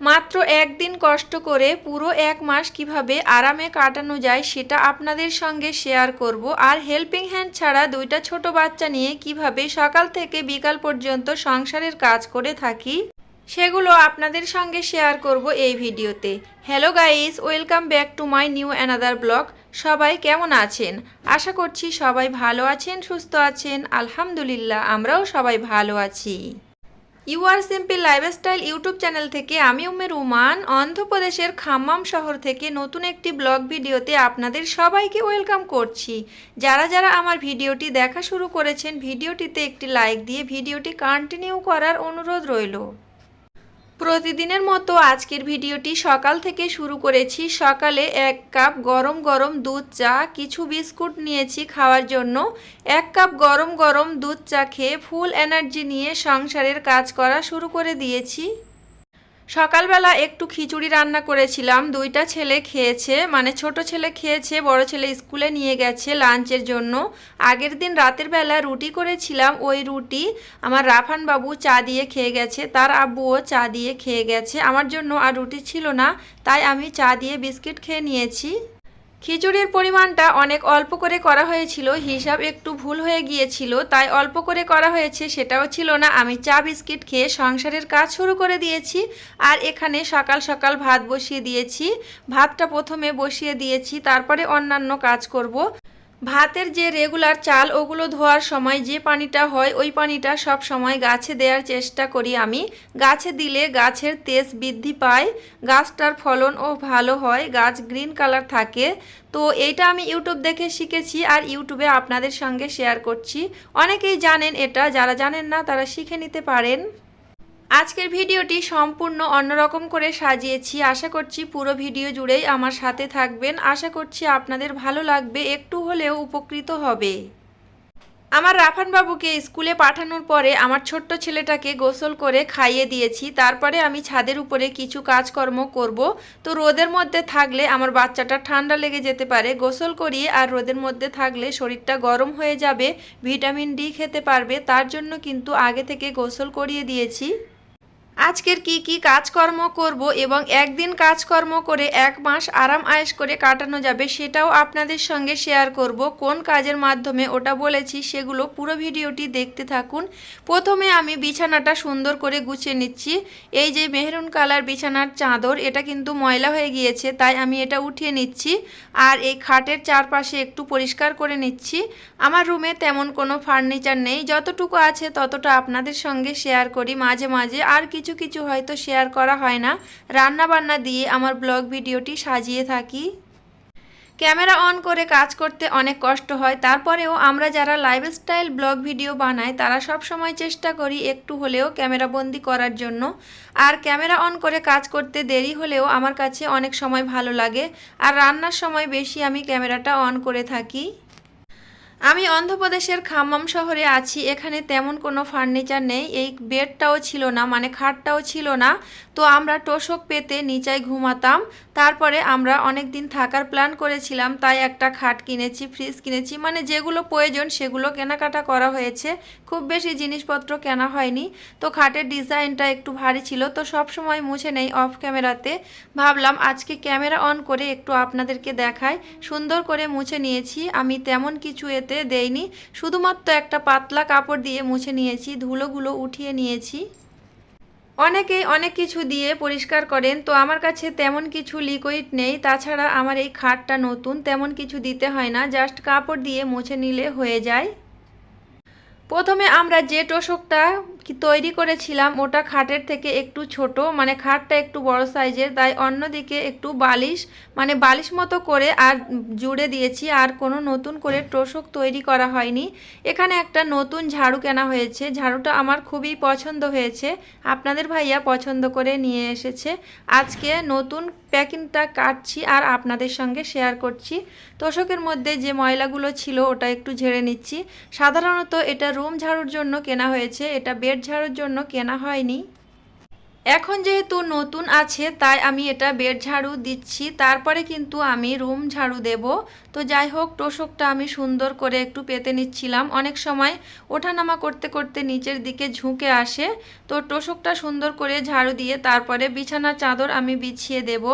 মাত্র একদিন কষ্ট করে পুরো এক মাস কীভাবে আরামে কাটানো যায় সেটা আপনাদের সঙ্গে শেয়ার করব। আর হেল্পিং হ্যান্ড ছাড়া দুইটা ছোট বাচ্চা নিয়ে কীভাবে সকাল থেকে বিকাল পর্যন্ত সংসারের কাজ করে থাকি, সেগুলো আপনাদের সঙ্গে শেয়ার করব এই ভিডিওতে। Hello guys, welcome back to my new another blog. সবাই কেমন আছেন? আশা করছি সবাই ভালো আছেন, সুস্থ আছেন। আলহামদুলিল্লাহ, আমরাও সবাই ভালো আছি। You are simple lifestyle YouTube channel থেকে আমি উমের উমান, অন্ধ্রপ্রদেশের খাম্মাম শহর থেকে নতুন একটি ব্লগ ভিডিওতে আপনাদের সবাইকে ওয়েলকাম করছি। যারা যারা আমার ভিডিওটি দেখা শুরু করেছেন, ভিডিওটিতে একটি লাইক দিয়ে ভিডিওটি কন্টিনিউ করার অনুরোধ রইল। প্রতিদিনের মতো আজকের ভিডিওটি সকাল থেকে শুরু করেছি। সকালে এক কাপ গরম গরম দুধ চা, কিছু বিস্কুট নিয়েছি খাওয়ার জন্য। এক কাপ গরম গরম দুধ চা খেয়ে ফুল এনার্জি নিয়ে সংসারের কাজ করা শুরু করে দিয়েছি। সকালবেলা একটু খিচুড়ি রান্না করেছিলাম। দুইটা ছেলে খেয়েছে মানে ছোট ছেলে খেয়েছে, বড় ছেলে স্কুলে নিয়ে গেছে লাঞ্চের জন্য। আগের দিন রাতের বেলা রুটি করেছিলাম, ওই রুটি আমার রাফান বাবু চা দিয়ে খেয়ে গেছে, তার আব্বুও চা দিয়ে খেয়ে গেছে। আমার জন্য আর রুটি ছিল না, তাই আমি চা দিয়ে বিস্কিট খেয়ে নিয়েছি। খিচুড়ির পরিমাণটা অনেক অল্প করে করা হয়েছিল, হিসাব একটু ভুল হয়ে গিয়েছিল, তাই অল্প করে করা হয়েছে সেটাও ছিল না আমি চা বিস্কিট খেয়ে সংসারের কাজ শুরু করে দিয়েছি আর এখানে সকাল সকাল ভাত বসিয়ে দিয়েছি ভাতটা প্রথমে বসিয়ে দিয়েছি, তারপরে অন্যান্য কাজ করব। ভাতের যে রেগুলার চাল, ওগুলো ধোয়ার সময় যে পানিটা হয়, ওই পানিটা সব সময় গাছে দেওয়ার চেষ্টা করি আমি। গাছে দিলে গাছের তেজ বৃদ্ধি পায়, গাছটার ফলনও ভালো হয়, গাছ গ্রিন কালার থাকে। তো এইটা আমি ইউটিউব দেখে শিখেছি আর ইউটিউবে আপনাদের সঙ্গে শেয়ার করছি। অনেকেই জানেন এটা, যারা জানেন না তারা শিখে নিতে পারেন। আজকের ভিডিওটি সম্পূর্ণ অন্যরকম করে সাজিয়েছি। আশা করছি পুরো ভিডিও জুড়েই আমার সাথে থাকবেন। আশা করছি আপনাদের ভালো লাগবে, একটু হলেও উপকৃত হবে। আমার রাফান বাবুকে স্কুলে পাঠানোর পরে আমার ছোট্ট ছেলেটাকে গোসল করে খাইয়ে দিয়েছি। তারপরে আমি ছাদের উপরে কিছু কাজকর্ম করব। তো রোদের মধ্যে থাকলে আমার বাচ্চাটা ঠান্ডা লেগে যেতে পারে। গোসল করিয়ে আর রোদের মধ্যে থাকলে শরীরটা গরম হয়ে যাবে, ভিটামিন ডি খেতে পারবে। তার জন্য কিন্তু আগে থেকে গোসল করিয়ে দিয়েছি। আজকের কি কি কাজকর্ম করব এবং একদিন কাজকর্ম করে এক মাস আরাম আয়েশ করে কাটানো যাবে সেটাও আপনাদের সঙ্গে শেয়ার করব। কোন কাজের মাধ্যমে ওটা বলেছি সেগুলো পুরো ভিডিওটি দেখতে থাকুন। প্রথমে আমি বিছানাটা সুন্দর করে গুছিয়ে নিচ্ছি। এই যে মেহরুন কালার বিছানার চাদর, এটা কিন্তু ময়লা হয়ে গিয়েছে, তাই আমি এটা উঠিয়ে নিচ্ছি। আর এই খাটের চারপাশে একটু পরিষ্কার করে নিচ্ছি। আমার রুমে তেমন কোনো ফার্নিচার নেই, যতটুকু আছে ততটা আপনাদের সঙ্গে শেয়ার করি। মাঝে মাঝে আর কিছু কিছু কিছু হয়তো শেয়ার করা হয় না। রান্না বান্না দিয়ে আমার ব্লগ ভিডিওটি সাজিয়ে থাকি। ক্যামেরা অন করে কাজ করতে অনেক কষ্ট হয়। তারপরেও আমরা যারা লাইফস্টাইল ব্লগ ভিডিও বানাই, তারা সব সময় চেষ্টা করি একটু হলেও ক্যামেরা বন্দি করার জন্য। আর ক্যামেরা অন করে কাজ করতে দেরি হলেও আমার কাছে অনেক সময় ভালো লাগে। আর রান্নার সময় বেশি আমি ক্যামেরাটা অন করে থাকি। আমি অন্ধ্রপ্রদেশের খাম্মাম শহরে আছি, এখানে তেমন কোনো ফার্নিচার নেই, এই বেডটাও ছিল না মানে খাটটাও ছিল না। তো আমরা তোষক পেতে নিচায় ঘুমাতাম, তারপরে আমরা অনেক দিন থাকার প্ল্যান করেছিলাম, তাই একটা খাট কিনেছি ফ্রিজ কিনেছি মানে যেগুলো প্রয়োজন সেগুলো কেনাকাটা করা হয়েছে। খুব বেশি জিনিসপত্র কেনা হয়নি, তো খাটের ডিজাইনটা একটু ভারী ছিল, তো সব সময় মুছে নেই অফ ক্যামেরাতে ভাবলাম আজকে ক্যামেরা অন করে একটু আপনাদেরকে দেখাই, সুন্দর করে মুছে নিয়েছি, আমি তেমন কিছু এতে দেইনি। শুধুমাত্র একটা পাতলা কাপড় দিয়ে মুছে নিয়েছি, ধুলোগুলো উঠিয়ে নিয়েছি। অনেকেই অনেক কিছু দিয়ে পরিষ্কার করেন, তো আমার কাছে তেমন কিছু লিকুইড নেই। তাছাড়া আমার এই খাটটা নতুন, তেমন কিছু দিতে হয় না জাস্ট কাপড় দিয়ে মুছে নিলে হয়ে যায়। প্রথমে আমরা যে তোষকটা তৈরি করেছিলাম, ওটা খাটের থেকে একটু ছোট মানে খাটটা একটু বড় সাইজের, তাই অন্যদিকে একটু বালিশ মানে বালিশ মতো করে আর জুড়ে দিয়েছি, আর কোনো নতুন করে তোষক তৈরি করা হয়নি। এখানে একটা নতুন ঝাড়ু কেনা হয়েছে, ঝাড়ুটা আমার খুবই পছন্দ হয়েছে, আপনাদের ভাইয়া পছন্দ করে নিয়ে এসেছে। আজকে নতুন প্যাকিংটা কাটছি আর আপনাদের সঙ্গে শেয়ার করছি। তোষকের মধ্যে যে ময়লাগুলো ছিল, ওটা একটু ঝেড়ে নিচ্ছি। সাধারণত এটা রুম ঝাড়ুর জন্য কেনা হয়েছে, এটা বেড ঝাড়ুর জন্য কেনা হয়নি। এখন যেহেতু নতুন আছে, তাই আমি এটা বেড ঝাড়ু দিচ্ছি। তারপরে কিন্তু আমি রুম ঝাড়ু দেব। তো যাই হোক, তোষকটা আমি সুন্দর করে একটু পেতে নিচ্ছিলাম। অনেক সময় ওঠানামা করতে করতে নিচের দিকে ঝুঁকে আসে। তো তোষকটা সুন্দর করে ঝাড়ু দিয়ে তারপরে বিছানার চাদর আমি বিছিয়ে দেবো।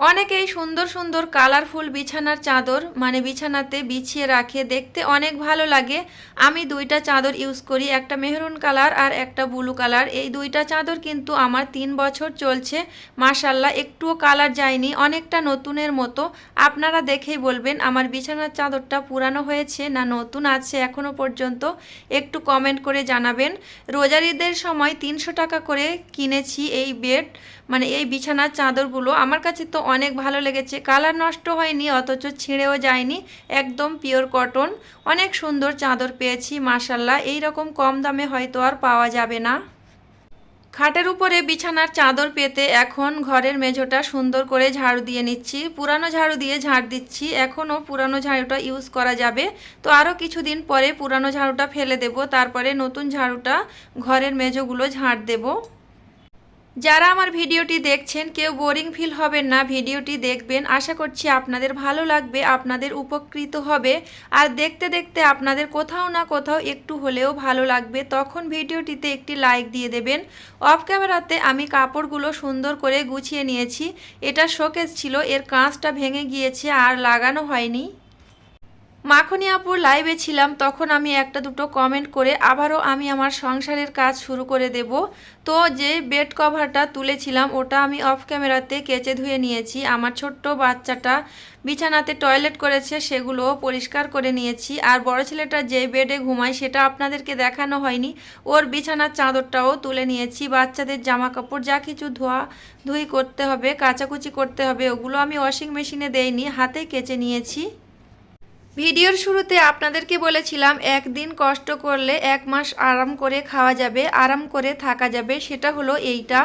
অনেকেই সুন্দর সুন্দর কালারফুল বিছানার চাদর মানে বিছানাতে বিছিয়ে রাখে দেখতে অনেক ভালো লাগে। আমি দুইটা চাদর ইউজ করি, একটা মেহরুন কালার আর একটা ব্লু কালার। এই দুইটা চাদর কিন্তু আমার তিন বছর চলছে। মাশাল্লাহ একটুও কালার যায়নি, অনেকটা নতুনের মতো। আপনারা দেখেই বলবেন, আমার বিছানার চাদরটা পুরানো হয়েছে না নতুন আছে এখনও পর্যন্ত। একটু কমেন্ট করে জানাবেন। রোজারিদের সময় তিনশো টাকা করে কিনেছি এই বেড মানে এই বিছানার চাদরগুলো, আমার কাছে তো অনেক ভালো লেগেছে। কালার নষ্ট হয়নি, অথচ ছিঁড়েও যায়নি। একদম পিওর কটন অনেক সুন্দর চাদর পেয়েছি মাসাল্লাহ এইরকম কম দামে হয়তো আর পাওয়া যাবে না। খাটের উপরে বিছানার চাদর পেতে এখন ঘরের মেঝোটা সুন্দর করে ঝাড়ু দিয়ে নিচ্ছি। পুরানো ঝাড়ু দিয়ে ঝাড় দিচ্ছি। এখনও পুরানো ঝাড়ুটা ইউজ করা যাবে। তো আরও কিছুদিন পরে পুরানো ঝাড়ুটা ফেলে দেব। তারপরে নতুন ঝাড়ুটা ঘরের মেঝোগুলো ঝাড় দেবো। যারা আমার ভিডিওটি দেখছেন, কেউ বোরিং ফিল হবেন না, ভিডিওটি দেখবেন। আশা করছি আপনাদের ভালো লাগবে, আপনাদের উপকৃত হবে। আর দেখতে দেখতে আপনাদের কোথাও না কোথাও একটু হলেও ভালো লাগবে। তখন ভিডিওটিতে একটি লাইক দিয়ে দেবেন। অফ ক্যামেরাতে আমি কাপড়গুলো সুন্দর করে গুছিয়ে নিয়েছি। এটা শোকেস ছিল, এর কাঁচটা ভেঙে গিয়েছে, আর লাগানো হয়নি। মাখনি আপুর লাইভে ছিলাম, তখন আমি একটা দুটো কমেন্ট করে আবারও আমি আমার সংসারের কাজ শুরু করে দেব। তো যে বেড কভারটা তুলেছিলাম, ওটা আমি অফ ক্যামেরাতে কেচে ধুয়ে নিয়েছি। আমার ছোট্ট বাচ্চাটা বিছানাতে টয়লেট করেছে সেগুলো পরিষ্কার করে নিয়েছি। আর বড় ছেলেটা যে বেডে ঘুমায়, সেটা আপনাদেরকে দেখানো হয়নি। ওর বিছানার চাদরটাও তুলে নিয়েছি। বাচ্চাদের জামা কাপড় যা কিছু ধোয়া ধুই করতে হবে, কাচাকুচি করতে হবে, ওগুলো আমি ওয়াশিং মেশিনে দেইনি, হাতে কেচে নিয়েছি। ভিডিওর শুরুতে আপনাদেরকে বলেছিলাম, একদিন কষ্ট করলে এক মাস আরাম করে খাওয়া যাবে, আরাম করে থাকা যাবে, সেটা হলো এইটা।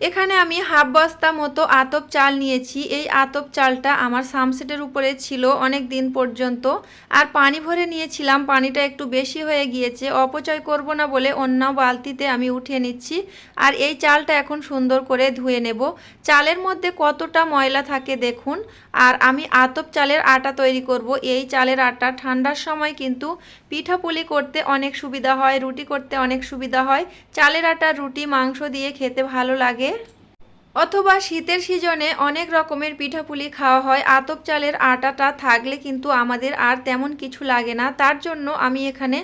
এখানে আমি হাফ বস্তা মতো আতপ চাল নিয়েছি। এই আতপ চালটা আমার সামসেটের উপরে ছিল অনেক দিন পর্যন্ত। আর পানি ভরে নিয়েছিলাম, পানিটা একটু বেশি হয়ে গিয়েছে। অপচয় করব না বলে অন্য বালতিতে আমি উঠিয়ে নিচ্ছি। আর এই চালটা এখন সুন্দর করে ধুয়ে নেব। চালের মধ্যে কতটা ময়লা থাকে দেখুন। আর আমি আতপ চালের আটা তৈরি করব। এই চালের আটা ঠান্ডার সময় কিন্তু পিঠাপুলি করতে অনেক সুবিধা হয়, রুটি করতে অনেক সুবিধা হয়। চালের আটা, রুটি, মাংস দিয়ে খেতে ভালো লাগে। অথবা শীতের সিজনে অনেক রকমের পিঠাপুলি খাওয়া হয়। আতপ চালের আটাটা থাকলে কিন্তু আমাদের আর তেমন কিছু লাগে না। তার জন্য আমি এখানে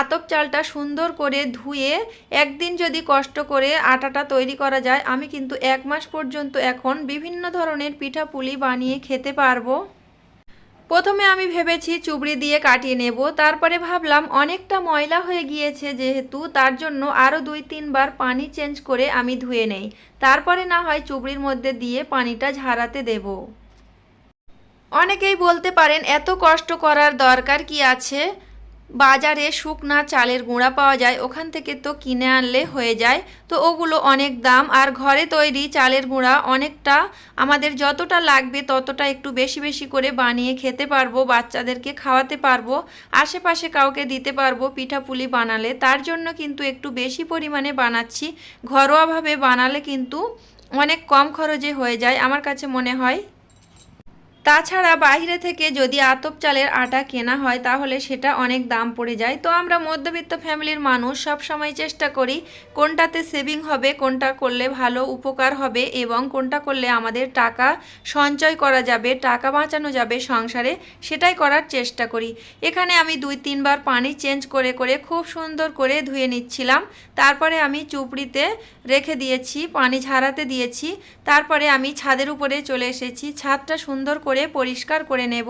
আতপ চালটা সুন্দর করে ধুয়ে একদিন যদি কষ্ট করে আটাটা তৈরি করা যায়, আমি কিন্তু এক মাস পর্যন্ত এখন বিভিন্ন ধরনের পিঠাপুলি বানিয়ে খেতে পারব। প্রথমে আমি ভেবেছি চুবড়ি দিয়ে কাটিয়ে নেব, তারপরে ভাবলাম অনেকটা ময়লা হয়ে গিয়েছে যেহেতু, তার জন্য আরও দুই তিনবার পানি চেঞ্জ করে আমি ধুয়ে নেই। তারপরে না হয় চুবড়ির মধ্যে দিয়ে পানিটা ঝাড়াতে দেব। অনেকেই বলতে পারেন, এত কষ্ট করার দরকার কি আছে? বাজারে শুকনা চালের গুঁড়া পাওয়া যায়, ওখান থেকে তো কিনে আনলে হয়ে যায়। তো ওগুলো অনেক দাম, আর ঘরে তৈরি চালের গুঁড়া অনেকটা আমাদের যতটা লাগবে ততটা একটু বেশি বেশি করে বানিয়ে খেতে পারব, বাচ্চাদেরকে খাওয়াতে পারব, আশেপাশে কাউকে দিতে পারব, পিঠাপুলি বানালে। তার জন্য কিন্তু একটু বেশি পরিমাণে বানাচ্ছি। ঘরোয়াভাবে বানালে কিন্তু অনেক কম খরচে হয়ে যায়, আমার কাছে মনে হয়। তাছাড়া বাইরে থেকে যদি আতপ চালের আটা কেনা হয়, তাহলে সেটা অনেক দাম পড়ে যায়। তো আমরা মধ্যবিত্ত ফ্যামিলির মানুষ সব সময় চেষ্টা করি, কোনটাতে সেভিং হবে, কোনটা করলে ভালো উপকার হবে এবং কোনটা করলে আমাদের টাকা সঞ্চয় করা যাবে, টাকা বাঁচানো যাবে সংসারে, সেটাই করার চেষ্টা করি। এখানে আমি দুই, তিনবার পানি চেঞ্জ করে করে খুব সুন্দর করে ধুয়ে নিচ্ছিলাম। তারপরে আমি চুপড়িতে রেখে দিয়েছি, পানি ঝাড়াতে দিয়েছি। তারপরে আমি ছাদের উপরে চলে এসেছি। ছাদটা সুন্দর করে করে পরিষ্কার করে নেব।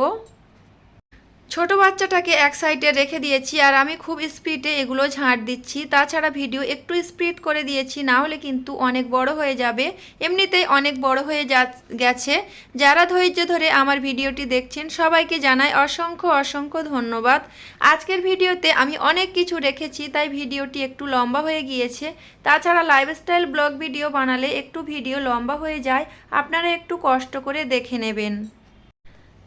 ছোট বাচ্চাটাকে এক সাইডে রেখে দিয়েছি আর আমি খুব স্পিডে এগুলো ঝাঁট দিচ্ছি। তাছাড়া ভিডিও একটু স্পিড করে দিয়েছি, না হলে কিন্তু অনেক বড় হয়ে যাবে। এমনিতেই অনেক বড় হয়ে গেছে। যারা ধৈর্য ধরে আমার ভিডিওটি দেখছেন, সবাইকে জানাই অসংখ্য অসংখ্য ধন্যবাদ। আজকের ভিডিওতে আমি অনেক কিছু রেখেছি, তাই ভিডিওটি একটু লম্বা হয়ে গিয়েছে। তাছাড়া লাইফস্টাইল ব্লগ ভিডিও বানালে একটু ভিডিও লম্বা হয়ে যায়। আপনারা একটু কষ্ট করে দেখে নেবেন।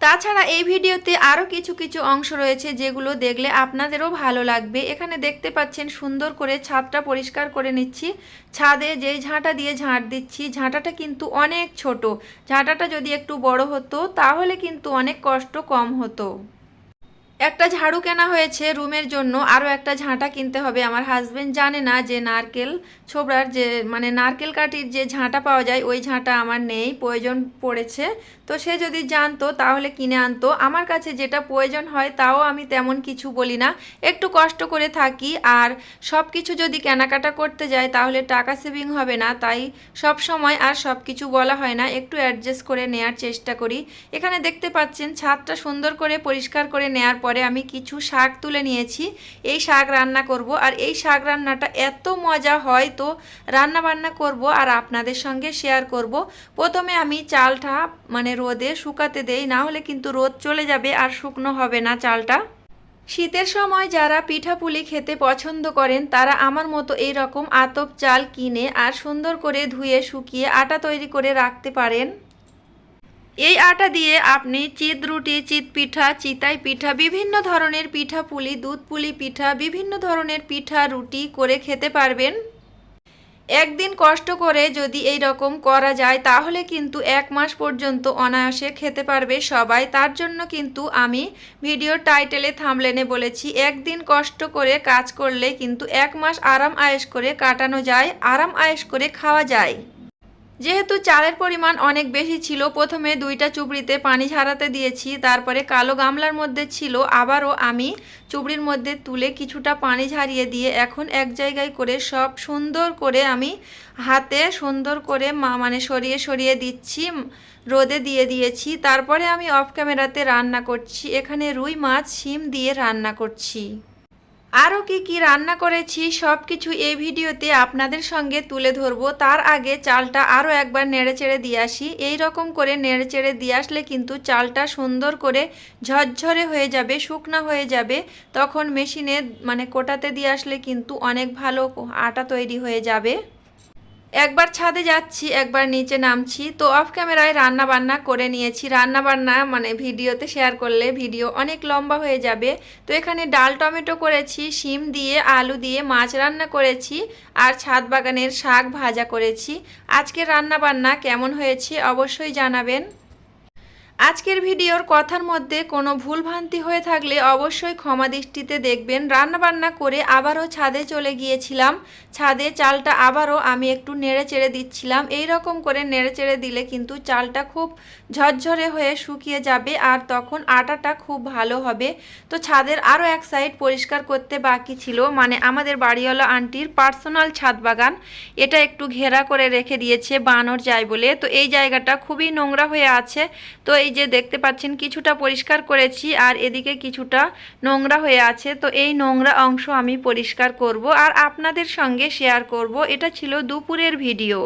তাছাড়া এই ভিডিওতে আরও কিছু কিছু অংশ রয়েছে যেগুলো দেখলে আপনাদেরও ভালো লাগবে। এখানে দেখতে পাচ্ছেন সুন্দর করে ছাদটা পরিষ্কার করে নিচ্ছি। ছাদে যেই ঝাঁটা দিয়ে ঝাঁট দিচ্ছি, ঝাঁটাটা কিন্তু অনেক ছোট। ঝাঁটাটা যদি একটু বড় হতো, তাহলে কিন্তু অনেক কষ্ট কম হতো। একটা ঝাড়ু কেনা হয়েছে রুমের জন্য আরও একটা ঝাঁটা কিনতে হবে। আমার হাজবেন্ড জানে না যে নারকেল ছোবড়ার যে মানে নারকেল কাঠির যে ঝাঁটা পাওয়া যায়, ওই ঝাঁটা আমার নেই, প্রয়োজন পড়েছে। তো সে যদি জানতো, তাহলে কিনে আনতো। আমার কাছে যেটা প্রয়োজন হয়, তাও আমি তেমন কিছু বলি না। একটু কষ্ট করে থাকি, আর সব কিছু যদি কেনাকাটা করতে যাই, তাহলে টাকা সেভিং হবে না। তাই সব সময় আর সব কিছু বলা হয় না। একটু অ্যাডজাস্ট করে নেয়ার চেষ্টা করি। এখানে দেখতে পাচ্ছেন, ছাদটা সুন্দর করে পরিষ্কার করে নেয়ার পরে আমি কিছু শাক তুলে নিয়েছি। এই শাক রান্না করব। আর এই শাক রান্নাটা এত মজা হয় তো রান্না বান্না করব আর আপনাদের সঙ্গে শেয়ার করব। প্রথমে আমি চালটা মানে রোদে শুকাতে দেই, না হলে কিন্তু রোদ চলে যাবে আর শুকনো হবে না চালটা। শীতের সময় যারা পিঠাপুলি খেতে পছন্দ করেন, তারা আমার মতো এই রকম আতপ চাল কিনে আর সুন্দর করে ধুয়ে শুকিয়ে আটা তৈরি করে রাখতে পারেন। এই আটা দিয়ে আপনি চিত রুটি, চিত পিঠা, চিতাই পিঠা, বিভিন্ন ধরনের পিঠা পুলি, দুধ পুলি পিঠা, বিভিন্ন ধরনের পিঠা, রুটি করে খেতে পারবেন। একদিন কষ্ট করে যদি এই রকম করা যায়, তাহলে কিন্তু এক মাস পর্যন্ত অনায়াসে খেতে পারবে সবাই। তার জন্য কিন্তু আমি ভিডিও টাইটেলে থামলেনে বলেছি, একদিন কষ্ট করে কাজ করলে কিন্তু এক মাস আরাম আয়েস করে কাটানো যায়, আরাম আয়েস করে খাওয়া যায়। যেহেতু চালের পরিমাণ অনেক বেশি ছিল, প্রথমে দুইটা চুবড়িতে পানি ঝাড়াতে দিয়েছি, তারপরে কালো গামলার মধ্যে ছিল, আবারও আমি চুবড়ির মধ্যে তুলে কিছুটা পানি ঝারিয়ে দিয়ে এখন এক জায়গায় করে সব সুন্দর করে আমি হাতে সুন্দর করে মা মানে সরিয়ে সরিয়ে দিচ্ছি, রোদে দিয়ে দিয়েছি, তারপরে আমি অফ ক্যামেরাতে রান্না করছি, এখানে রুই মাছ, শিম দিয়ে রান্না করছি। আরও কি কি রান্না করেছি সব কিছু এই ভিডিওতে আপনাদের সঙ্গে তুলে ধরব। তার আগে চালটা আরও একবার নেড়েচেড়ে দিয়ে আসি। এই রকম করে নেড়েচেড়ে দিয়ে আসলে কিন্তু চালটা সুন্দর করে ঝরঝরে হয়ে যাবে, শুকনা হয়ে যাবে। তখন মেশিনে মানে কোটাতে দিয়ে আসলে কিন্তু অনেক ভালো আটা তৈরি হয়ে যাবে। একবার ছাদে যাচ্ছি, একবার নিচে নামছি। তো অফ ক্যামেরায় রান্না বান্না করে নিয়েছি। রান্না বান্না মানে ভিডিওতে শেয়ার করলে ভিডিও অনেক লম্বা হয়ে যাবে। তো এখানে ডাল টমেটো করেছি, শিম দিয়ে, আলু দিয়ে মাছ রান্না করেছি আর ছাদ বাগানের শাক ভাজা করেছি। আজকে রান্না বান্না কেমন হয়েছে অবশ্যই জানাবেন। আজকের ভিডিওর কথার মধ্যে কোনো ভুলভ্রান্তি হয়ে থাকলে অবশ্যই ক্ষমা দৃষ্টিতে দেখবেন। রান্নাবান্না করে আবারও ছাদে চলে গিয়েছিলাম। ছাদে চালটা আবারও আমি একটু নেড়ে চেড়ে দিচ্ছিলাম। এই রকম করে নেড়ে চেড়ে দিলে কিন্তু চালটা খুব ঝরঝরে হয়ে শুকিয়ে যাবে আর তখন আটাটা খুব ভালো হবে। তো ছাদের আরও এক সাইড পরিষ্কার করতে বাকি ছিল। মানে আমাদের বাড়িওয়ালা আন্টির পার্সোনাল ছাদ বাগান। এটা একটু ঘেরা করে রেখে দিয়েছে বানর যায় বলে। তো এই জায়গাটা খুবই নোংরা হয়ে আছে। তো এই যে দেখতে পাচ্ছেন, কিছুটা পরিষ্কার করেছি আর এদিকে কিছুটা নোংরা হয়ে আছে। তো এই নোংরা অংশ আমি পরিষ্কার করব আর আপনাদের সঙ্গে শেয়ার করব। এটা ছিল দুপুরের ভিডিও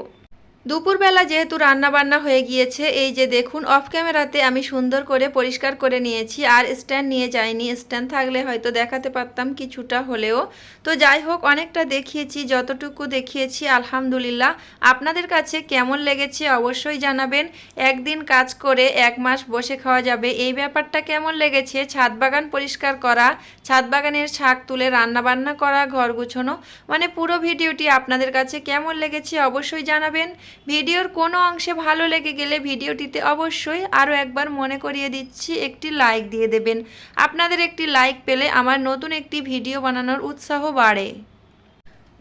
দুপুরবেলা যেহেতু রান্না বান্না হয়ে গিয়েছে, এই যে দেখুন অফ ক্যামেরাতে আমি সুন্দর করে পরিষ্কার করে নিয়েছি, আর স্ট্যান্ড নিয়ে যাইনি। স্ট্যান্ড থাকলে হয়তো দেখাতে পারতাম কিছুটা হলেও। তো যাই হোক, অনেকটা দেখিয়েছি, যতটুকু দেখিয়েছি, আলহামদুলিল্লাহ। আপনাদের কাছে কেমন লেগেছে অবশ্যই জানাবেন। একদিন কাজ করে এক মাস বসে খাওয়া যাবে। এই ব্যাপারটা কেমন লেগেছে? ছাদ বাগান পরিষ্কার করা, ছাদ বাগানের শাক তুলে রান্না বান্না করা, ঘর গুছোনো মানে পুরো ভিডিওটি আপনাদের কাছে কেমন লেগেছে অবশ্যই জানাবেন। ভিডিওর কোনো অংশে ভালো লেগে গেলে ভিডিওটিতে অবশ্যই আরও একবার মনে করিয়ে দিচ্ছি, একটি লাইক দিয়ে দেবেন। আপনাদের একটি লাইক পেলে আমার নতুন একটি ভিডিও বানানোর উৎসাহ বাড়ে।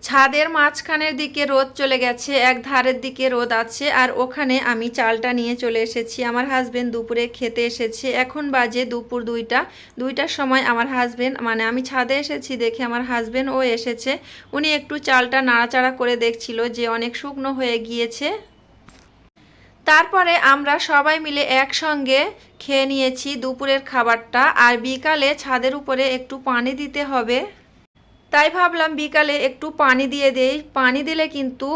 ছাদের মাঝখানের দিকে রোদ চলে গেছে, এক ধারের দিকে রোদ আছে, আর ওখানে আমি চালটা নিয়ে চলে এসেছি। আমার হাজবেন্ড দুপুরে খেতে এসেছে। এখন বাজে দুপুর দুইটা। দুইটার সময় আমার হাজবেন্ড মানে আমি ছাদে এসেছি দেখে আমার হাজবেন্ড ও এসেছে। উনি একটু চালটা নাড়াচাড়া করে দেখছিল যে অনেক শুকনো হয়ে গিয়েছে। তারপরে আমরা সবাই মিলে একসঙ্গে খেয়ে নিয়েছি দুপুরের খাবারটা। আর বিকালে ছাদের উপরে একটু পানি দিতে হবে। তাই ভাবলাম বিকালে একটু পানি দিয়ে দেই। পানি দিলে কিন্তু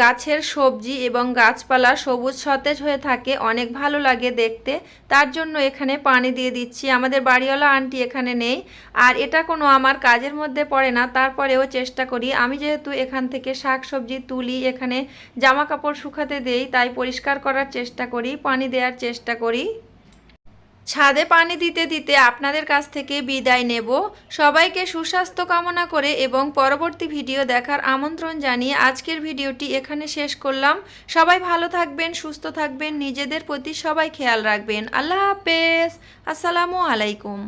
গাছের সবজি এবং গাছপালা সবুজ সতেজ হয়ে থাকে, অনেক ভালো লাগে দেখতে। তার জন্য এখানে পানি দিয়ে দিচ্ছি। আমাদের বাড়িওয়ালা আন্টি এখানে নেই। আর এটা কোনো আমার কাজের মধ্যে পড়ে না, তারপরেও চেষ্টা করি। আমি যেহেতু এখান থেকে শাক সবজি তুলি, এখানে জামা কাপড় শুকাতে দেই, তাই পরিষ্কার করার চেষ্টা করি, পানি দেওয়ার চেষ্টা করি। ছাদে পানি দিতে দিতে আপনাদের কাছ থেকে বিদায় নেব। সবাইকে সুস্বাস্থ্য কামনা করে এবং পরবর্তী ভিডিও দেখার আমন্ত্রণ জানিয়ে আজকের ভিডিওটি এখানে শেষ করলাম। সবাই ভালো থাকবেন, সুস্থ থাকবেন, নিজেদের প্রতি সবাই খেয়াল রাখবেন। আল্লাহ হাফেজ। আসসালামু আলাইকুম।